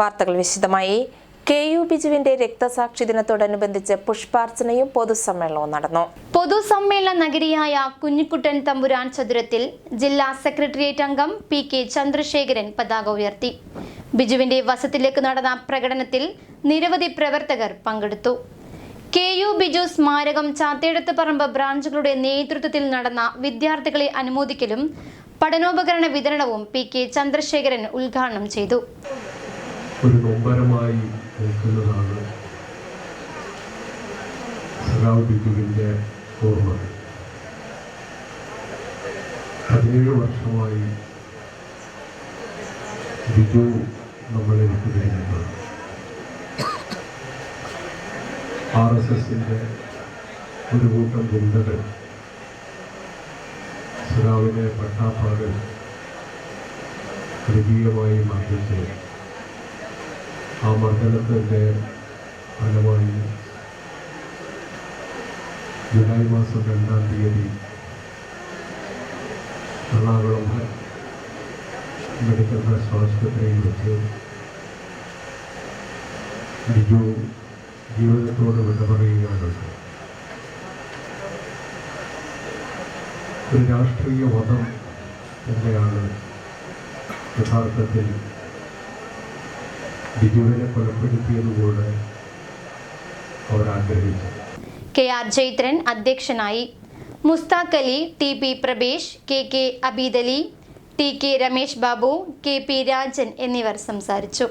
വാർത്തകൾ വിശദമായി. K U ബിജുവിന്റെ രക്തസാക്ഷി ദിനത്തോടനുബന്ധിച്ച് പുഷ്പാർച്ചനയും പൊതുസമ്മേളനവും നടന്നു. പൊതുസമ്മേളന നഗരിയായ കുഞ്ഞിക്കുട്ടൻ തമ്പുരാൻ ചതുരത്തിൽ ജില്ലാ സെക്രട്ടേറിയറ്റ് അംഗം പി കെ ചന്ദ്രശേഖരൻ പതാക ഉയർത്തി. ബിജുവിന്റെ വസത്തിലേക്ക് നടന്ന പ്രകടനത്തിൽ നിരവധി പ്രവർത്തകർ പങ്കെടുത്തു. കെ യു ബിജു സ്മാരകം ചാത്തേടത്ത് പറമ്പ് ബ്രാഞ്ചുകളുടെ നേതൃത്വത്തിൽ നടന്ന വിദ്യാർത്ഥികളെ അനുമോദിക്കലും പഠനോപകരണ വിതരണവും പി കെ ചന്ദ്രശേഖരൻ ഉദ്ഘാടനം ചെയ്തു. ഒരു നൊമ്പരമായി നിൽക്കുന്നതാണ് സഖാവ് ബിജുവിന്റെ ഓർമ്മ. പതിനേഴ് വർഷമായി ബിജു നമ്മളെ വിട്ടുപിരിഞ്ഞത് ആർ എസ് എസിന്റെ ഒരു കൂട്ടം ഗുണ്ടകൾ സഖാവിനെ പട്ടാപ്പാകൽ മൃഗീയമായി മർദ്ദിച്ച് ആ മർദ്ദനത്തിൻ്റെ ഫലമായി ജൂലൈ മാസം രണ്ടാം തീയതി എറണാകുളം മെഡിക്കൽ ട്രസ്റ്റ് ആശുപത്രിയിൽ വെച്ച് ബിജു ജീവിതത്തോട് വിട പറയുകയാണുണ്ട് ഒരു രാഷ്ട്രീയ വധം തന്നെയാണ് യഥാർത്ഥത്തിൽ ബിജുവിനെ കൊലപ്പെടുത്തിയതുകൂടെ അവർ ആഗ്രഹിച്ചു. കെ ആർ ജൈത്രൻ അധ്യക്ഷനായി. Mushtaq Ali T P Prabhesh K K Abeedali T K Ramesh Babu K P Rajan എന്നിവർ സംസാരിച്ചു.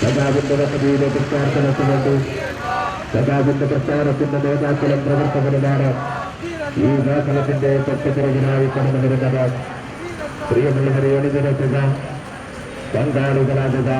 സദാവിന്റെ പ്രസ്ഥാനത്തിന്റെ നേതാക്കളും പ്രവർത്തകരുമാണ് ഈ മേഖലത്തിന്റെ തൊട്ടുപിറകിനായി കടന്നു വരുന്നത് പ്രിയമുള്ളവരെ എഴുതിരക്കുക പങ്കാളികളാകുക.